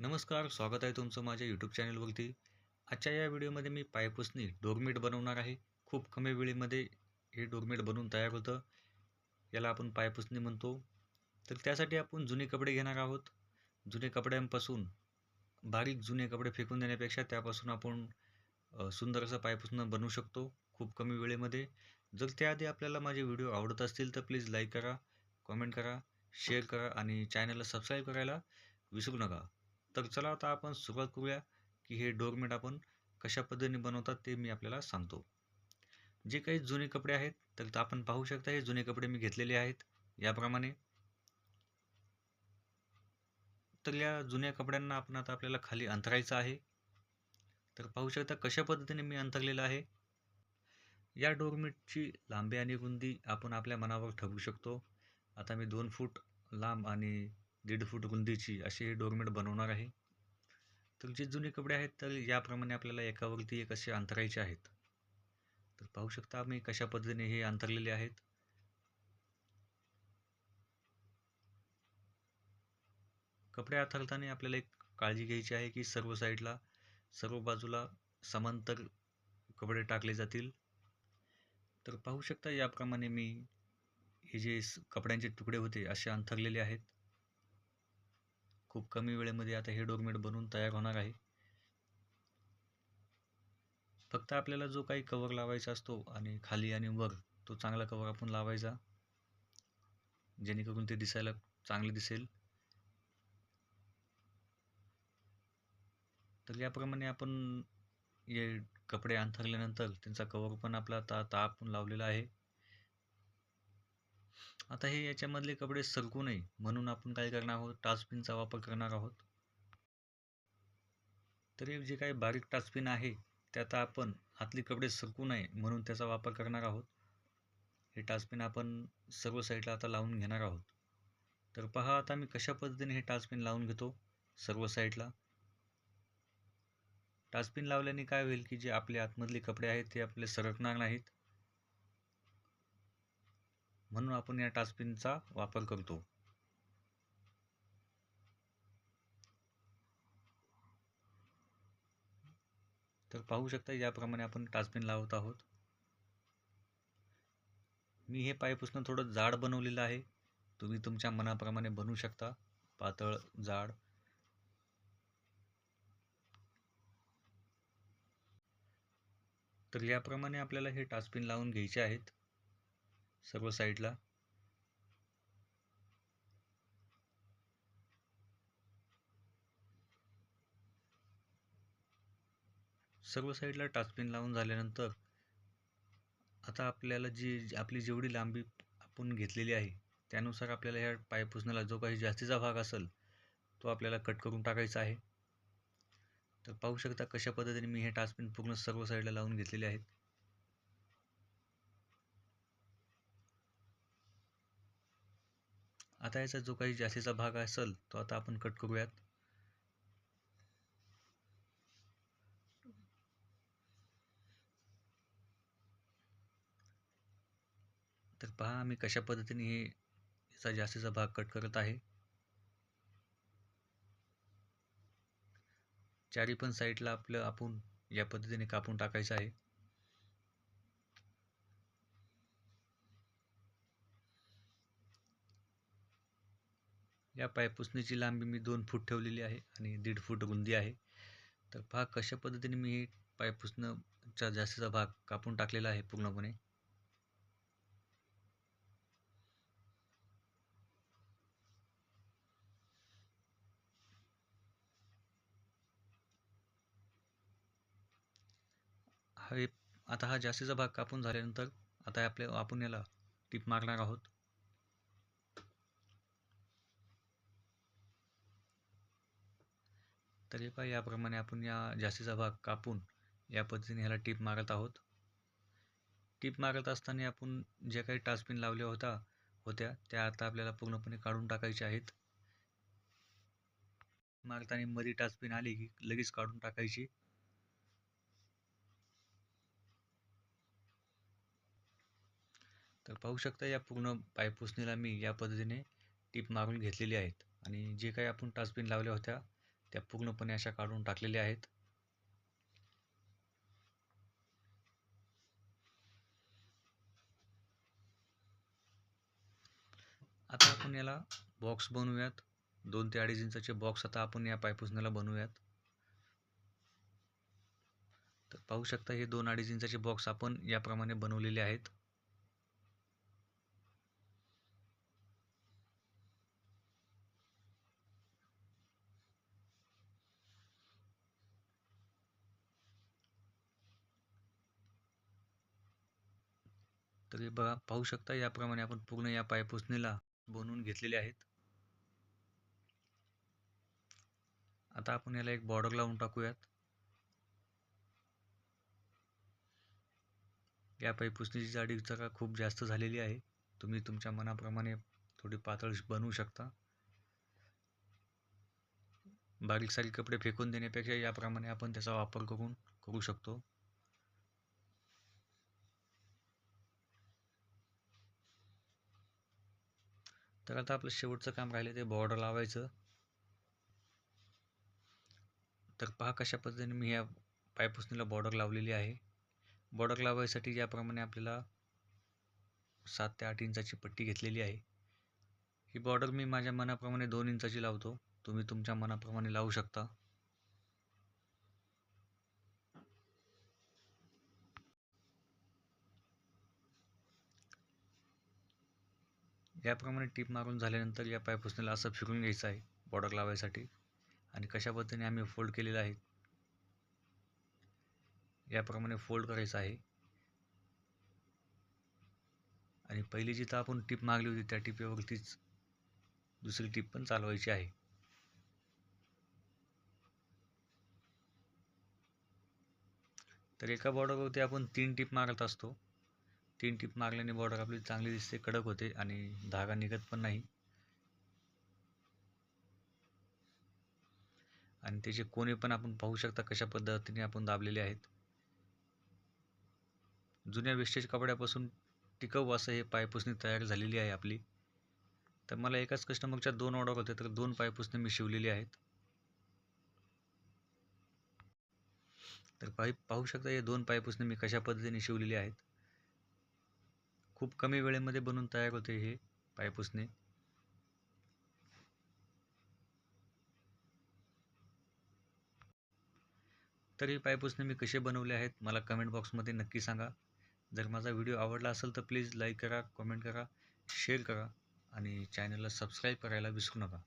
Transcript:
नमस्कार स्वागत आहे तुमचं माझ्या यूट्यूब चॅनलवरती. आजच्या या व्हिडिओमध्ये मी पायपुसनी डोरमेट बनवणार आहे. खूप कमी वेळेमध्ये हे डोरमेट बनवून तयार होतं. याला आपण पायपुसणी म्हणतो. तर त्यासाठी आपण जुने कपडे घेणार आहोत. जुने कपड्यांपासून बारीक जुने कपडे फेकून देण्यापेक्षा त्यापासून आपण सुंदर असं पायपुसणं बनवू शकतो खूप कमी वेळेमध्ये. जर त्याआधी आपल्याला माझे व्हिडिओ आवडत असतील तर प्लीज लाईक करा कॉमेंट करा शेअर करा आणि चॅनलला सबस्क्राईब करायला विसरू नका. तर चला आता आपण सुरुवात करूया की हे डोरमेट आपण कशा पद्धतीने बनवतात ते मी आपल्याला सांगतो. जे काही जुने कपडे आहेत तर आपण पाहू शकता हे जुने कपडे मी घेतलेले आहेत. याप्रमाणे तर या जुन्या कपड्यांना आपण आता आपल्याला खाली अंतरायचं आहे. तर पाहू शकता कशा पद्धतीने मी अंतरलेलं आहे. या डोरमेटची लांबी आणि रुंदी आपण आपल्या मनावर ठरवू शकतो. आता मी दोन फूट लांब आणि दीड फूट रुंदीची असे डोरमेट बनवणार आहे. तर जे जुने कपडे आहेत तर याप्रमाणे आपल्याला एकावरती एक असे अंतरायचे आहेत. तर पाहू शकता आम्ही कशा पद्धतीने हे अंतरलेले आहेत. कपडे अंतरताना आपल्याला एक काळजी घ्यायची आहे की सर्व साईडला सर्व बाजूला समांतर कपडे टाकले जातील. तर पाहू शकता याप्रमाणे मी हे जे कपड्यांचे तुकडे होते असे अंथरलेले आहेत. खूप कमी वेळेमध्ये आता हे डोरमेट बनवून तयार होणार आहे. फक्त आपल्याला जो काही कवर लावायचा असतो आणि खाली आणि वर तो चांगला कवर आपण लावायचा. जेणेकरून ते दिसायला चांगले दिसेल. तर याप्रमाणे आपण हे कपडे अंथरल्यानंतर त्यांचा कवर पण आपला आता आता आपण लावलेला आहे. आता हे याच्यामधले कपडे सरकू नये म्हणून आपण काय करणार आहोत? टाचपिनचा वापर करणार आहोत. तर हे जे काही बारीक टाचपिन आहे त्यात आपण आतली कपडे सरकू नये म्हणून त्याचा वापर करणार आहोत. हे टाचपिन आपण सर्व साईडला आता लावून घेणार आहोत. तर पहा आता मी कशा पद्धतीने हे टाचपिन लावून घेतो सर्व साईडला. टाचपिन लावल्याने काय होईल की जे आपले आतमधले कपडे आहेत ते आपले सरकणार नाहीत. म्हणून आपण या टाचपिनचा वापर करतो. तर पाहू शकता याप्रमाणे आपण टाचपिन लावत आहोत. मी हे पायपुसणं थोडं जाड बनवलेलं आहे. तुम्ही तुमच्या मनाप्रमाणे बनवू शकता. पातळ जाड. तर याप्रमाणे आपल्याला हे टाचपिन लावून घ्यायचे आहेत. सर्व साईडला. सर्व साईडला टाचपिन लावून झाल्यानंतर आता आपल्याला जी जी- आपली जेवढी लांबी आपण घेतलेली आहे त्यानुसार आपल्याला ह्या पायपुसण्याला जो काही जास्तीचा भाग असेल तो आपल्याला कट करून टाकायचा आहे. तर पाहू शकता कशा पद्धतीने मी हे टाचपिन पूर्ण सर्व साईडला लावून घेतलेले आहेत. आता याचा जो काही जास्तीचा भाग असेल तो आता आपण कट करूयात. तर पहा आम्ही कशा पद्धतीने हे याचा जास्तीचा भाग कट करत आहे. चारी पण साईडला आपलं आपण या पद्धतीने कापून टाकायचं आहे. या पायपुसणीची लांबी मी दोन फूट ठेवलेली आहे आणि दीड फूट रुंदी आहे. तर पहा कशा पद्धतीने मी हे पायपुसणंचा जास्तीचा भाग कापून टाकलेला आहे पूर्णपणे. हा हे आता हा जास्तीचा भाग कापून झाल्यानंतर आता आपल्या आपण याला टीप मारणार आहोत. तर हे पहा याप्रमाणे आपण या जास्तीचा भाग कापून या पद्धतीने ह्याला टीप मारत आहोत. टीप मारत असताना आपण ज्या काही टास्पिन लावल्या होत्या होत्या त्या आता आपल्याला पूर्णपणे काढून टाकायच्या आहेत. मारताना मध्ये टाचपिन आली की लगेच काढून टाकायची. तर पाहू शकता या पूर्ण पायपुसणीला मी या पद्धतीने टीप मारून घेतलेली आहेत. आणि जे काही आपण टाचपिन लावल्या होत्या त्या पूर्णपणे अशा काढून टाकलेल्या आहेत. आता आपण याला बॉक्स बनवूयात. दोन ते अडीच इंचाचे बॉक्स आता आपण या पायपुसण्याला बनवूयात. तर पाहू शकता हे दोन अडीच इंचाचे बॉक्स आपण याप्रमाणे बनवलेले आहेत. तर हे बघा पाहू शकता याप्रमाणे आपण पूर्ण या पायपुसणीला बनवून घेतलेले आहेत. आता आपण याला एक बॉर्डर लावून टाकूयात. या पायपुसणीची जाडी जरा खूप जास्त झालेली आहे. तुम्ही तुमच्या मनाप्रमाणे थोडी पातळ बनवू शकता. बारीक सारीक कपडे फेकून देण्यापेक्षा याप्रमाणे आपण त्याचा वापर करून करू शकतो. तर आता आपलं शेवटचं काम राहिलं ते बॉर्डर लावायचं. तर पहा कशा पद्धतीने मी ह्या पायपुसणीला बॉर्डर लावलेली आहे. बॉर्डर लावायसाठी ज्याप्रमाणे आपल्याला सात ते आठ इंचाची पट्टी घेतलेली आहे. ही बॉर्डर मी माझ्या मनाप्रमाणे दोन इंचाची लावतो. तुम्ही तुमच्या मनाप्रमाणे लावू शकता. याप्रमाणे टीप मारून झाल्यानंतर या पायपुसणीला असं फिरून घ्यायचं आहे बॉर्डर लावायसाठी. आणि कशा पद्धतीने आम्ही फोल्ड केलेलं आहे याप्रमाणे फोल्ड करायचं आहे. आणि पहिली जिथं आपण टीप मागली होती त्या टिपेवरतीच दुसरी टीप पण चालवायची आहे. तर एका बॉर्डरवरती आपण तीन टीप मारत असतो. तीन टीप मारल्याने बॉर्डर आपली चांगली दिसते कडक होते आणि धागा निघत पण नाही. आणि त्याचे कोणे पण आपण पाहू शकता कशा पद्धतीने आपण दाबलेले आहेत. जुन्या वेस्टेज कपड्यापासून टिकाऊ असं हे पायपुसणी तयार झालेली आहे आपली. तर मला एकाच कस्टमरच्या दोन ऑर्डर होते तर दोन पायपुसणी मी शिवलेली आहेत. तर पाई पाहू शकता हे दोन पायपुसणी मी कशा पद्धतीने शिवलेले आहेत. खूप कमी वेळेमध्ये बनून तयार होते हे पायपुसणे. तर हे पायपुसणे मी कसे बनवले आहेत मला कमेंट बॉक्समध्ये नक्की सांगा. जर माझा व्हिडिओ आवडला असेल तर प्लीज लाईक करा कमेंट करा शेअर करा आणि चॅनलला सबस्क्राईब करायला विसरू नका.